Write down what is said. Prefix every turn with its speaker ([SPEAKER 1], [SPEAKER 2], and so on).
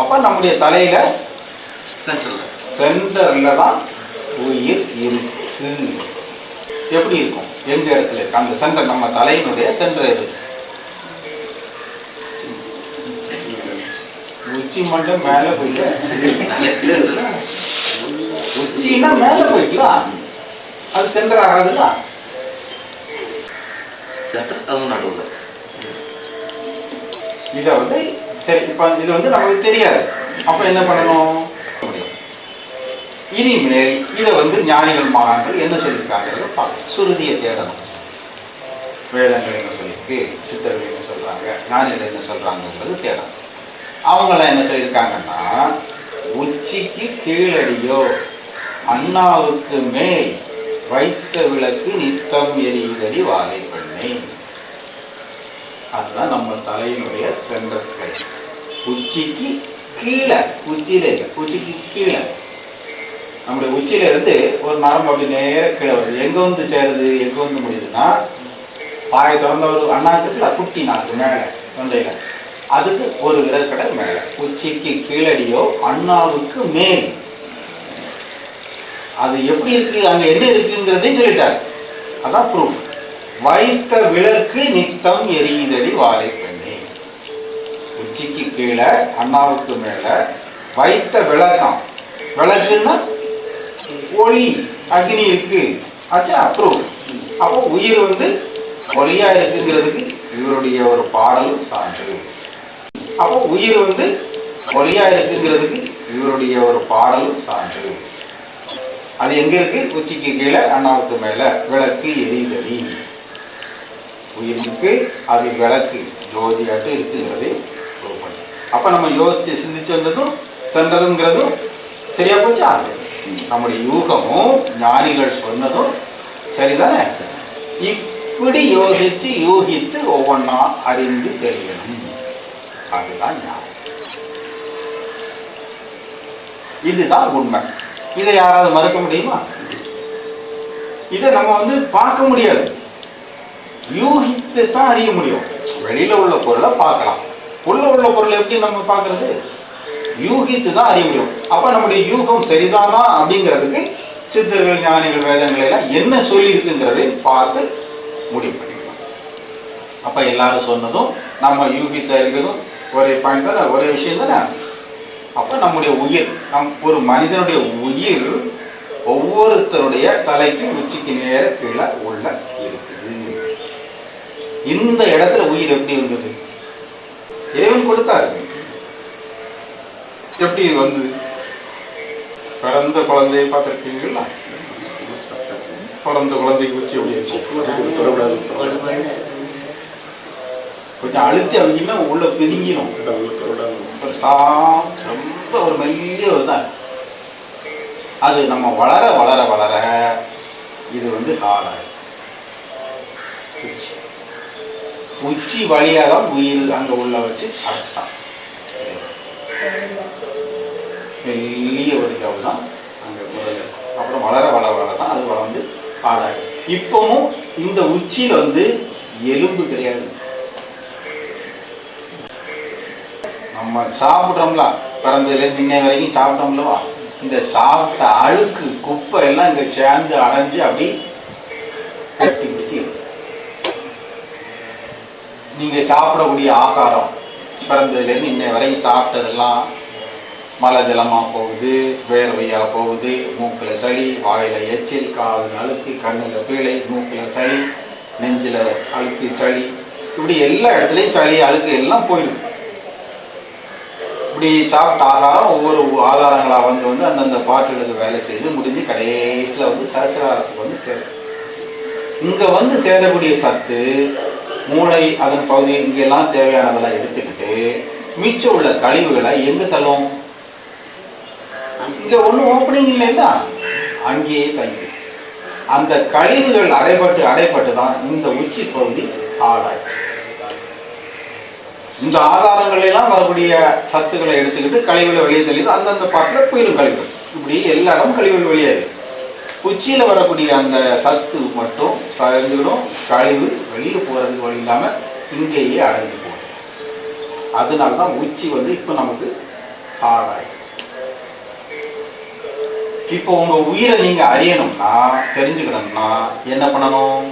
[SPEAKER 1] அப்ப நம்முடைய தலையில சென்டர்ல தான் உயிர் இருக்கு. எப்படி இருக்கும்? எந்த இடத்துல இருக்கு? அந்த சென்டர் நம்ம தலையினுடைய சென்டர் எது? உச்சி மட்டும் மேல போயிட்டு. உச்சின்னா மேல போயிக்கலாம் அது சென்டர் ஆகாதுல்ல
[SPEAKER 2] சென்டர் அதுவும் நடுவில்
[SPEAKER 1] இத வந்து சரி இப்ப இது வந்து நமக்கு தெரியாது. அப்ப என்ன பண்ணணும்? இனிமேல் இதை வந்து ஞானிகள் மகான்கள் என்ன சொல்லியிருக்காங்க? பார்க்கணும். சுருதியை தேடணும். வேதங்கள் என்ன சொல்லியிருக்கு? சித்தர்கள் என்ன சொல்றாங்க? ஞானிகள் என்ன சொல்றாங்கன்றது தேடணும். அவங்களாம் என்ன சொல்லியிருக்காங்கன்னா உச்சிக்கு கீழடியோ அண்ணாவுக்கு மேல் வைத்த விளக்கு நித்தம் எரியுதடி வாழை பெண்ணை அதுதான் நம்ம தலையினுடைய சென்டர் பிளேஸ் உச்சிக்கு கீழே உச்சியில இல்லை உச்சிக்கு கீழே. நம்முடைய உச்சியில இருந்து ஒரு நரம்பு அப்படி நேர கீழே வருது. எங்க வந்து சேருது எங்க வந்து முடியுதுன்னா பாய திறந்த ஒரு அண்ணாக்குல குட்டி நாக்கு மேல தொண்டையில. அதுக்கு ஒரு விரற்கடை மேல. உச்சிக்கு கீழடியோ அண்ணாவுக்கு மேல். அது எப்படி இருக்கு அங்க எது இருக்குங்கிறதையும் சொல்லிட்டாரு. அதான் ப்ரூஃப் வைத்த விளக்கு நித்தம் எரியுதடி வாழை பெண்ணே. உச்சிக்கு கீழே அண்ணாவுக்கு மேல வைத்த விளக்கம். விளக்குன்னா ஒளி அக்னி இருக்கு. அது அப்ரூவ். அப்போ உயிர் வந்து ஒளியா இருக்குங்கிறதுக்கு இவருடைய ஒரு பாடலும் சான்று. அப்போ உயிர் வந்து ஒளியா இருக்குங்கிறதுக்கு இவருடைய ஒரு பாடலும் சான்று. அது எங்க இருக்கு? உச்சிக்கு கீழே அண்ணாவுக்கு மேல. விளக்கு எரிதலி உயிருக்கு அது விளக்கு. ஜோதியாட்டு இருக்குங்கிறதை பண்ணு. அப்ப நம்ம யோசிச்சு சிந்திச்சு வந்ததும் சென்றதுங்கிறதும் சரியா போச்சா? நம்முடைய யூகமும் ஞானிகள் சொன்னதும் சரிதானே? இப்படி யோசிச்சு யூகித்து ஒவ்வொன்றா அறிந்து தெரியணும் அதுதான் ஞானம். இதுதான் உண்மை. இதை யாராவது மறுக்க முடியுமா? இதை நம்ம வந்து பார்க்க முடியாது. யூகித்து தான் அறிய முடியும். வெளியில உள்ள பொருளை பார்க்கலாம். உள்ள உள்ள பொருளை எப்படி நம்ம பார்க்கறது? யூகித்து தான் அறிய முடியும். அப்ப நம்முடைய யூகம் சரிதானா அப்படிங்கிறதுக்கு சித்தர்கள் ஞானிகள் வேதங்கள் எல்லாம் என்ன சொல்லி இருக்குங்கிறதை பார்த்து முடிவு பண்ணிக்கலாம். அப்ப எல்லாரும் சொன்னதும் நம்ம யூகித்த இருக்கிறதும் ஒரே பாயிண்ட் தானே? ஒரே விஷயம் தானே? அப்ப நம்முடைய உயிர் நம் ஒரு மனிதனுடைய உயிர் ஒவ்வொருத்தருடைய தலைக்கும் உச்சிக்கு நேர கீழே உள்ள இருக்குது இந்த இடத்துல உயிர் எப்படி இருந்தது? இறைவன் கொடுத்தாரு. எப்படி வந்தது பிறந்த குழந்தையை பார்த்திருக்கீங்களா பிறந்த குழந்தைக்கு வச்சு எப்படி கொஞ்சம் அழுத்தி அவங்கமே உள்ள பிரிஞ்சிடும் ஒரு சா- ரொம்ப ஒரு மெல்லிய ஒரு தான் அது நம்ம வளர வளர வளர இது வந்து ஹார்டாக உச்சி வழியாக தான் உயிர் அங்க உள்ள வச்சு அடைச்சான் மெல்லிய ஒரு ஜவு தான் அங்க முதல்ல அப்புறம் வளர வளர வளர தான் அது வளர்ந்து ஹார்டாகும் இப்பவும் இந்த உச்சியில வந்து எலும்பு கிடையாது. நம்ம சாப்பிட்றோம்ல பிறந்ததுல இன்னை வரைக்கும் சாப்பிட்டோம்லவா இந்த சாப்பிட்ட அழுக்கு குப்பை எல்லாம் இங்க சேர்ந்து அடைஞ்சு அப்படி கட்டி நீங்கள் சாப்பிடக்கூடிய ஆகாரம் பிறந்ததுலேருந்து இன்னை வரைக்கும் சாப்பிட்டதெல்லாம் மலை ஜலமாக போகுது வேர்வையாக போகுது மூக்கில் சளி வாயில் எச்சில் காது அழுக்கு கண்ணில் பீழை மூக்கில் சளி நெஞ்சில் அழுக்கு சளி. இப்படி எல்லா இடத்துலையும் சளி அழுக்கு எல்லாம் போயிடும். இப்படி சாப்பிட்ட ஆகாரம் ஒவ்வொரு ஆதாரங்களாக வந்து வந்து அந்தந்த பாட்டுகளுக்கு வேலை செய்து முடிஞ்சு கடைசியில் வந்து சரசராரத்துக்கு வந்து சேரும். இங்க வந்து சேரக்கூடிய சத்து மூளை அதன் பகுதி இங்கெல்லாம் தேவையானதெல்லாம் எடுத்துக்கிட்டு மிச்சம் உள்ள கழிவுகளை எங்க தள்ளும் இங்க ஒண்ணும் ஓப்பனிங் இல்லைல்ல அங்கேயே தங்கி அந்த கழிவுகள் அடைபட்டு அடைபட்டு தான் இந்த உச்சி பகுதி ஆளாயிடும் இந்த ஆதாரங்கள் எல்லாம் வரக்கூடிய சத்துக்களை எடுத்துக்கிட்டு கழிவுகளை வெளியே தள்ளிது அந்தந்த பாட்டில் போயிடும் கழிவுகள். இப்படி எல்லாரும் கழிவுகள் வெளியேறு உச்சியில வரக்கூடிய அந்த சத்து மட்டும் கழிஞ்சிடும் கழிவு வெளியில் போகிறதுக்கு வழி இல்லாம இங்கேயே அடைஞ்சு போகும். அதனால தான் உச்சி வந்து இப்போ நமக்கு ஹார்டாய் இப்போ உங்க உயிரை நீங்க அறியணும்னா தெரிஞ்சுக்கணும்னா என்ன பண்ணணும்?